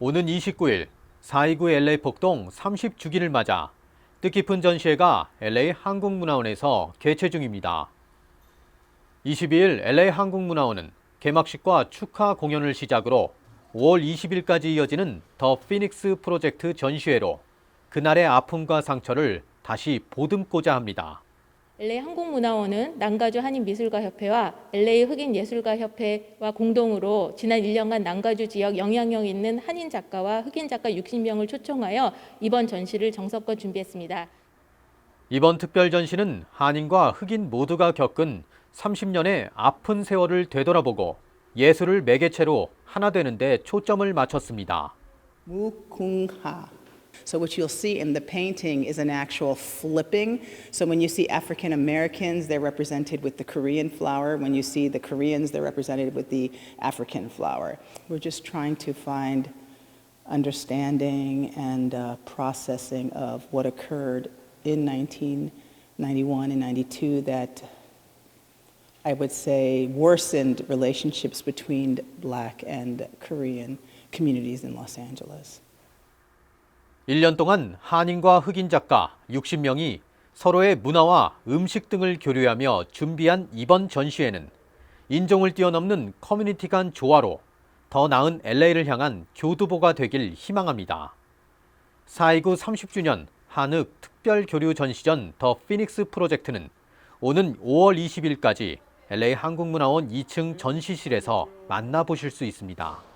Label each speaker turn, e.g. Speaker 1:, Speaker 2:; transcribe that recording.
Speaker 1: 오는 29일 4.29 LA 폭동 30주기를 맞아 뜻깊은 전시회가 LA 한국문화원에서 개최 중입니다. 22일 LA 한국문화원은 개막식과 축하 공연을 시작으로 5월 20일까지 이어지는 더 피닉스 프로젝트 전시회로 그날의 아픔과 상처를 다시 보듬고자 합니다.
Speaker 2: LA 한국문화원은 남가주 한인미술가협회와 LA 흑인예술가협회와 공동으로 지난 1년간 남가주 지역 영향력 있는 한인 작가와 흑인 작가 60명을 초청하여 이번 전시를 정석껏 준비했습니다.
Speaker 1: 이번 특별 전시는 한인과 흑인 모두가 겪은 30년의 아픈 세월을 되돌아보고 예술을 매개체로 하나 되는 데 초점을 맞췄습니다.
Speaker 3: Mukungha. So what you'll see in the painting is an actual flipping. So when you see African Americans, they're represented with the Korean flower. When you see the Koreans, they're represented with the African flower. We're just trying to find understanding and uh, processing of what occurred in 1991 and 92 that I would say worsened relationships between black and Korean communities in Los Angeles.
Speaker 1: 1년 동안 한인과 흑인 작가 60명이 서로의 문화와 음식 등을 교류하며 준비한 이번 전시회는 인종을 뛰어넘는 커뮤니티 간 조화로 더 나은 LA를 향한 교두보가 되길 희망합니다. 4.29 30주년 한흑 특별 교류 전시전 더 피닉스 프로젝트는 오는 5월 20일까지 LA 한국문화원 2층 전시실에서 만나보실 수 있습니다.